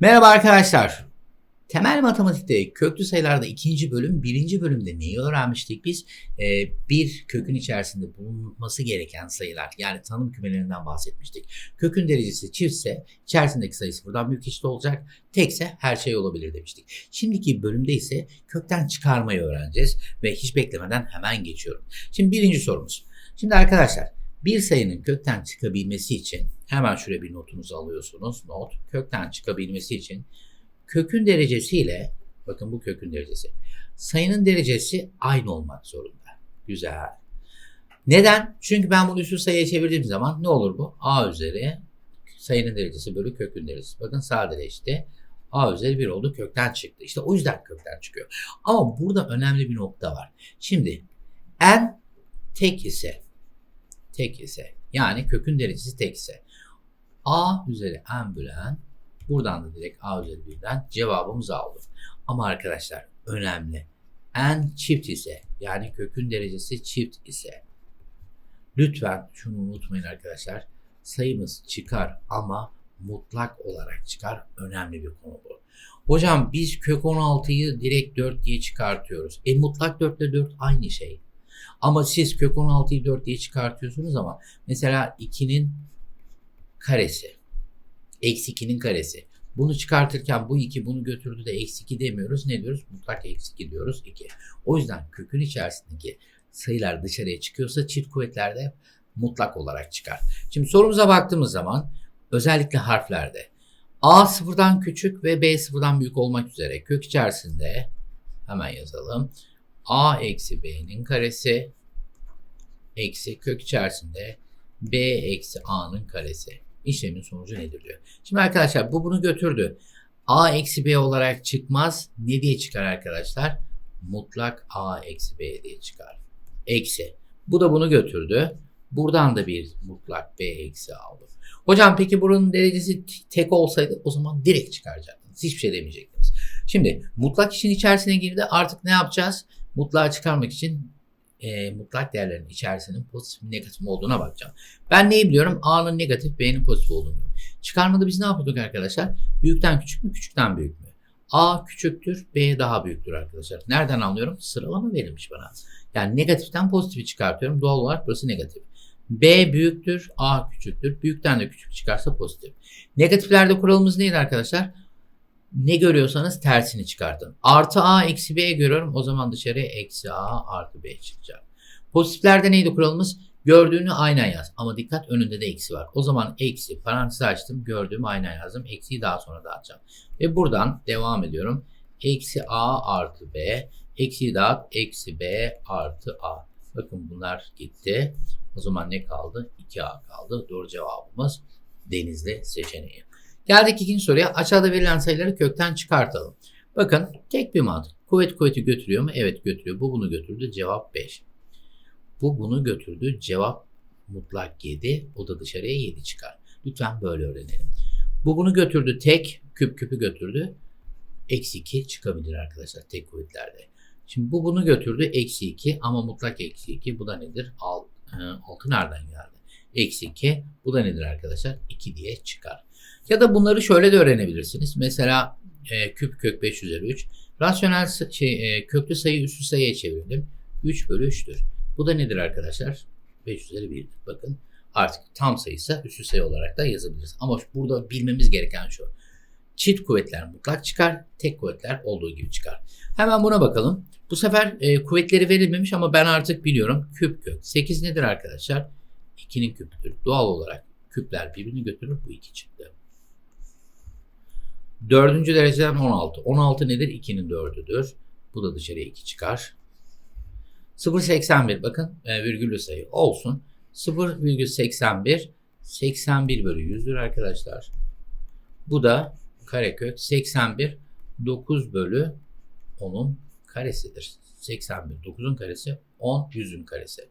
Merhaba arkadaşlar. Temel matematikte köklü sayılarda ikinci bölüm, birinci bölümde neyi öğrenmiştik biz? Ee, bir kökün içerisinde bulunması gereken sayılar yani tanım kümelerinden bahsetmiştik. Kökün derecesi çiftse içerisindeki sayı sıfırdan büyük eşit olacak. Tekse her şey olabilir demiştik. Şimdiki bölümde ise kökten çıkarmayı öğreneceğiz ve hiç beklemeden hemen geçiyorum. Şimdi birinci sorumuz. Şimdi arkadaşlar bir sayının kökten çıkabilmesi için hemen şuraya bir notunuzu alıyorsunuz. Not kökten çıkabilmesi için kökün derecesiyle bakın bu kökün derecesi sayının derecesi aynı olmak zorunda. Güzel. Neden? Çünkü ben bunu üstü sayıya çevirdiğim zaman ne olur bu? A üzeri sayının derecesi bölü kökün derecesi. Bakın sadeleşti. A üzeri 1 oldu kökten çıktı. İşte o yüzden kökten çıkıyor. Ama burada önemli bir nokta var. Şimdi n tek ise tek ise yani kökün derecesi tek ise a üzeri n bölü n buradan da direkt a üzeri 1'den cevabımız a olur. Ama arkadaşlar önemli. n çift ise yani kökün derecesi çift ise lütfen şunu unutmayın arkadaşlar. Sayımız çıkar ama mutlak olarak çıkar. Önemli bir konu bu. Hocam biz kök 16'yı direkt 4 diye çıkartıyoruz. E mutlak 4 ile 4 aynı şey. Ama siz kök 16'yı 4 diye çıkartıyorsunuz ama mesela 2'nin karesi. Eksi 2'nin karesi. Bunu çıkartırken bu 2 bunu götürdü de eksi 2 demiyoruz. Ne diyoruz? Mutlak eksi 2 diyoruz 2. O yüzden kökün içerisindeki sayılar dışarıya çıkıyorsa çift kuvvetlerde mutlak olarak çıkar. Şimdi sorumuza baktığımız zaman özellikle harflerde A sıfırdan küçük ve B sıfırdan büyük olmak üzere kök içerisinde hemen yazalım. A eksi B'nin karesi eksi kök içerisinde B eksi A'nın karesi. İşlemin sonucu nedir diyor. Şimdi arkadaşlar bu bunu götürdü. A eksi B olarak çıkmaz. Ne diye çıkar arkadaşlar? Mutlak A eksi B diye çıkar. Eksi. Bu da bunu götürdü. Buradan da bir mutlak B eksi A olur. Hocam peki bunun derecesi tek olsaydı o zaman direkt çıkaracaktınız. Hiçbir şey demeyecektiniz. Şimdi mutlak işin içerisine girdi. Artık ne yapacağız? Mutlağı çıkarmak için e, mutlak değerlerin içerisinin pozitif negatif olduğuna bakacağım. Ben neyi biliyorum? A'nın negatif, B'nin pozitif olduğunu. Çıkarmada biz ne yapıyorduk arkadaşlar? Büyükten küçük mü, küçükten büyük mü? A küçüktür, B daha büyüktür arkadaşlar. Nereden anlıyorum? Sıralama verilmiş bana. Yani negatiften pozitifi çıkartıyorum. Doğal olarak burası negatif. B büyüktür, A küçüktür. Büyükten de küçük çıkarsa pozitif. Negatiflerde kuralımız neydi arkadaşlar? Ne görüyorsanız tersini çıkartın. Artı A eksi B görüyorum. O zaman dışarıya eksi A artı B çıkacak. Pozitiflerde neydi kuralımız? Gördüğünü aynen yaz. Ama dikkat önünde de eksi var. O zaman eksi parantez açtım. Gördüğümü aynen yazdım. Eksiyi daha sonra dağıtacağım. Ve buradan devam ediyorum. Eksi A artı B. Eksiyi dağıt. Eksi B artı A. Bakın bunlar gitti. O zaman ne kaldı? 2A kaldı. Doğru cevabımız Denizli seçeneği. Geldik ikinci soruya. Aşağıda verilen sayıları kökten çıkartalım. Bakın tek bir mantık. Kuvvet kuvveti götürüyor mu? Evet götürüyor. Bu bunu götürdü. Cevap 5. Bu bunu götürdü. Cevap mutlak 7. O da dışarıya 7 çıkar. Lütfen böyle öğrenelim. Bu bunu götürdü. Tek küp küpü götürdü. Eksi 2 çıkabilir arkadaşlar tek kuvvetlerde. Şimdi bu bunu götürdü. Eksi 2 ama mutlak eksi 2. Bu da nedir? Alt, e, altı nereden geldi? Eksi 2. Bu da nedir arkadaşlar? 2 diye çıkar. Ya da bunları şöyle de öğrenebilirsiniz. Mesela e, küp kök 5 üzeri 3. Rasyonel şey, e, köklü sayı üstü sayıya çevirdim. 3 bölü 3'tür. Bu da nedir arkadaşlar? 5 üzeri 1'dir. Bakın artık tam sayısa üstü sayı olarak da yazabiliriz. Ama burada bilmemiz gereken şu. Çift kuvvetler mutlak çıkar, tek kuvvetler olduğu gibi çıkar. Hemen buna bakalım. Bu sefer e, kuvvetleri verilmemiş ama ben artık biliyorum. Küp kök. 8 nedir arkadaşlar? 2'nin küpüdür. Doğal olarak küpler birbirini götürür. Bu 2 çıktı. Dördüncü dereceden 16. 16 nedir? 2'nin dördüdür. Bu da dışarıya 2 çıkar. 0.81 bakın e, virgüllü sayı olsun. 0,81 81 bölü 100'dür arkadaşlar. Bu da karekök 81 9 bölü 10'un karesidir. 81 9'un karesi 10 100'ün karesi.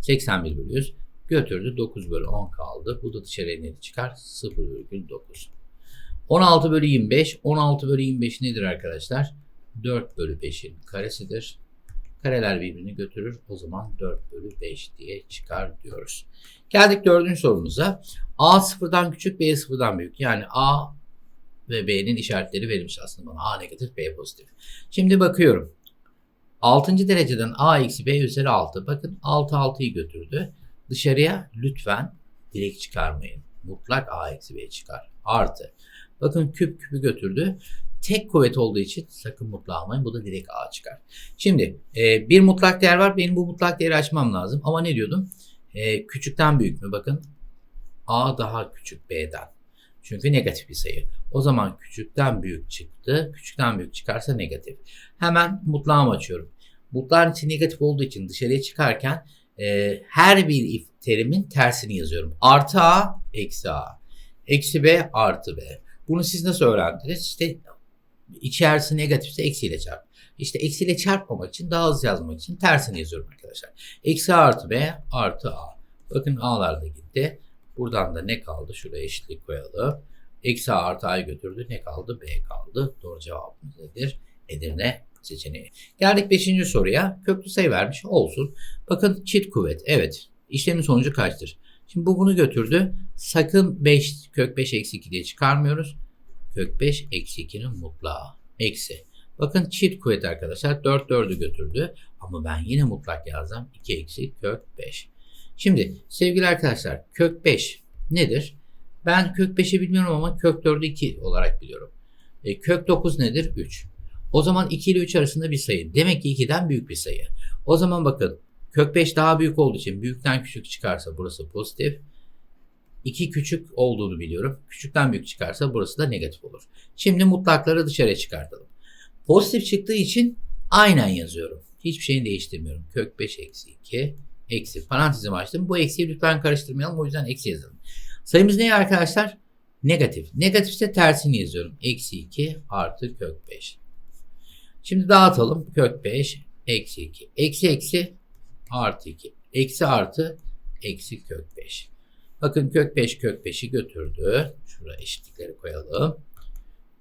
81 bölü 100 götürdü 9 bölü 10 kaldı. Bu da dışarıya ne çıkar? 0,9. 16 bölü 25. 16 bölü 25 nedir arkadaşlar? 4 bölü 5'in karesidir. Kareler birbirini götürür. O zaman 4 bölü 5 diye çıkar diyoruz. Geldik dördüncü sorumuza. A sıfırdan küçük, B sıfırdan büyük. Yani A ve B'nin işaretleri verilmiş aslında bana. A negatif, B pozitif. Şimdi bakıyorum. 6. dereceden A eksi B üzeri 6. Bakın 6 6'yı götürdü. Dışarıya lütfen direkt çıkarmayın. Mutlak A eksi B çıkar. Artı. Bakın küp küpü götürdü. Tek kuvvet olduğu için sakın mutlu almayın. Bu da direkt A çıkar. Şimdi e, bir mutlak değer var. Benim bu mutlak değeri açmam lazım. Ama ne diyordum? E, küçükten büyük mü? Bakın A daha küçük B'den. Çünkü negatif bir sayı. O zaman küçükten büyük çıktı. Küçükten büyük çıkarsa negatif. Hemen mutlağımı açıyorum. Mutlağın içi negatif olduğu için dışarıya çıkarken e, her bir if terimin tersini yazıyorum. Artı A, eksi A. Eksi B, artı B. Bunu siz nasıl öğrendiniz? İşte içerisi negatifse eksiyle çarp. İşte eksiyle çarpmamak için daha hızlı yazmak için tersini yazıyorum arkadaşlar. Eksi A artı B artı A. Bakın A'lar da gitti. Buradan da ne kaldı? Şuraya eşitlik koyalım. Eksi A artı A'yı götürdü. Ne kaldı? B kaldı. Doğru cevabımız nedir? Edirne seçeneği. Geldik 5. soruya. Köklü sayı vermiş. Olsun. Bakın çift kuvvet. Evet. İşlemin sonucu kaçtır? Şimdi bu bunu götürdü. Sakın 5 kök 5 eksi 2 diye çıkarmıyoruz. Kök 5 eksi 2'nin mutlağı. Eksi. Bakın çift kuvvet arkadaşlar. 4 4'ü götürdü. Ama ben yine mutlak yazdım. 2 eksi kök 5. Şimdi sevgili arkadaşlar kök 5 nedir? Ben kök 5'i bilmiyorum ama kök 4'ü 2 olarak biliyorum. E, kök 9 nedir? 3. O zaman 2 ile 3 arasında bir sayı. Demek ki 2'den büyük bir sayı. O zaman bakın kök 5 daha büyük olduğu için büyükten küçük çıkarsa burası pozitif. 2 küçük olduğunu biliyorum. Küçükten büyük çıkarsa burası da negatif olur. Şimdi mutlakları dışarıya çıkartalım. Pozitif çıktığı için aynen yazıyorum. Hiçbir şeyini değiştirmiyorum. Kök 5 eksi 2 eksi. Parantezimi açtım. Bu eksiyi lütfen karıştırmayalım. O yüzden eksi yazalım. Sayımız ne arkadaşlar? Negatif. Negatifse tersini yazıyorum. Eksi 2 artı kök 5. Şimdi dağıtalım. Kök 5 eksi 2. Eksi eksi artı 2. Eksi artı eksi kök 5. Bakın kök 5 kök 5'i götürdü. Şuraya eşitlikleri koyalım.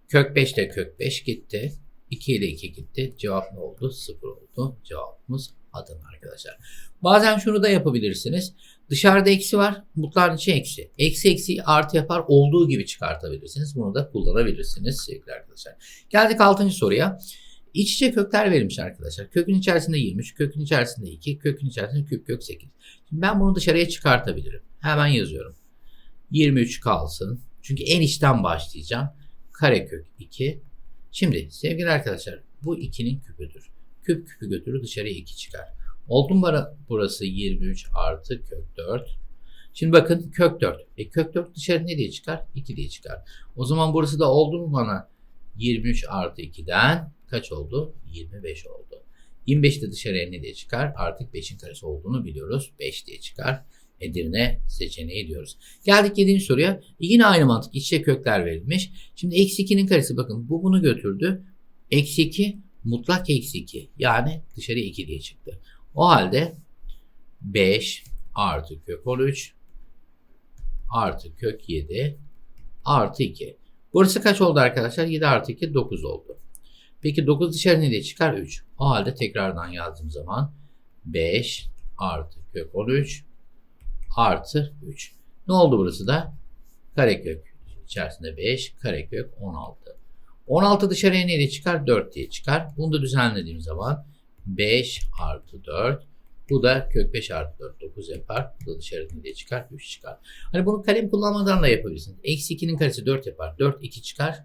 Kök 5 de kök 5 gitti. 2 ile 2 gitti. Cevap ne oldu? 0 oldu. Cevabımız Adana arkadaşlar. Bazen şunu da yapabilirsiniz. Dışarıda eksi var. Mutlağın içi eksi. Eksi eksi artı yapar. Olduğu gibi çıkartabilirsiniz. Bunu da kullanabilirsiniz sevgili arkadaşlar. Geldik 6. soruya. İç içe kökler verilmiş arkadaşlar. Kökün içerisinde 23, kökün içerisinde 2, kökün içerisinde küp kök 8. Şimdi ben bunu dışarıya çıkartabilirim. Hemen yazıyorum. 23 kalsın. Çünkü en içten başlayacağım. Karekök 2. Şimdi sevgili arkadaşlar bu 2'nin küpüdür. Küp küpü götürür dışarıya 2 çıkar. Oldu mu burası 23 artı kök 4. Şimdi bakın kök 4. E kök 4 dışarı ne diye çıkar? 2 diye çıkar. O zaman burası da oldu mu bana? 23 artı 2'den kaç oldu? 25 oldu. 25 de dışarıya ne diye çıkar? Artık 5'in karesi olduğunu biliyoruz. 5 diye çıkar. Edirne seçeneği diyoruz. Geldik 7. soruya. Yine aynı mantık. İçe kökler verilmiş. Şimdi eksi 2'nin karesi bakın bu bunu götürdü. Eksi 2 mutlak eksi 2. Yani dışarıya 2 diye çıktı. O halde 5 artı kök 13 artı kök 7 artı 2. Burası kaç oldu arkadaşlar? 7 artı 2 9 oldu. Peki 9 dışarı ne diye çıkar? 3. O halde tekrardan yazdığım zaman 5 artı kök 13 artı 3. Ne oldu burası da? Karekök içerisinde 5, karekök 16. 16 dışarıya ne diye çıkar? 4 diye çıkar. Bunu da düzenlediğim zaman 5 artı 4. Bu da kök 5 artı 4 9 yapar. Bu da dışarı ne çıkar? 3 çıkar. Hani bunu kalem kullanmadan da yapabilirsiniz. Eksi 2'nin karesi 4 yapar. 4 2 çıkar.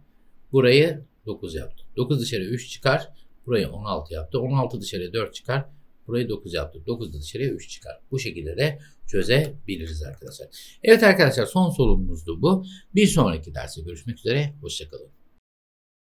Burayı 9 yaptı. 9 dışarı 3 çıkar. Burayı 16 yaptı. 16 dışarıya 4 çıkar. Burayı 9 yaptık. 9 da dışarıya 3 çıkar. Bu şekilde de çözebiliriz arkadaşlar. Evet arkadaşlar son sorumuzdu bu. Bir sonraki derste görüşmek üzere. Hoşçakalın.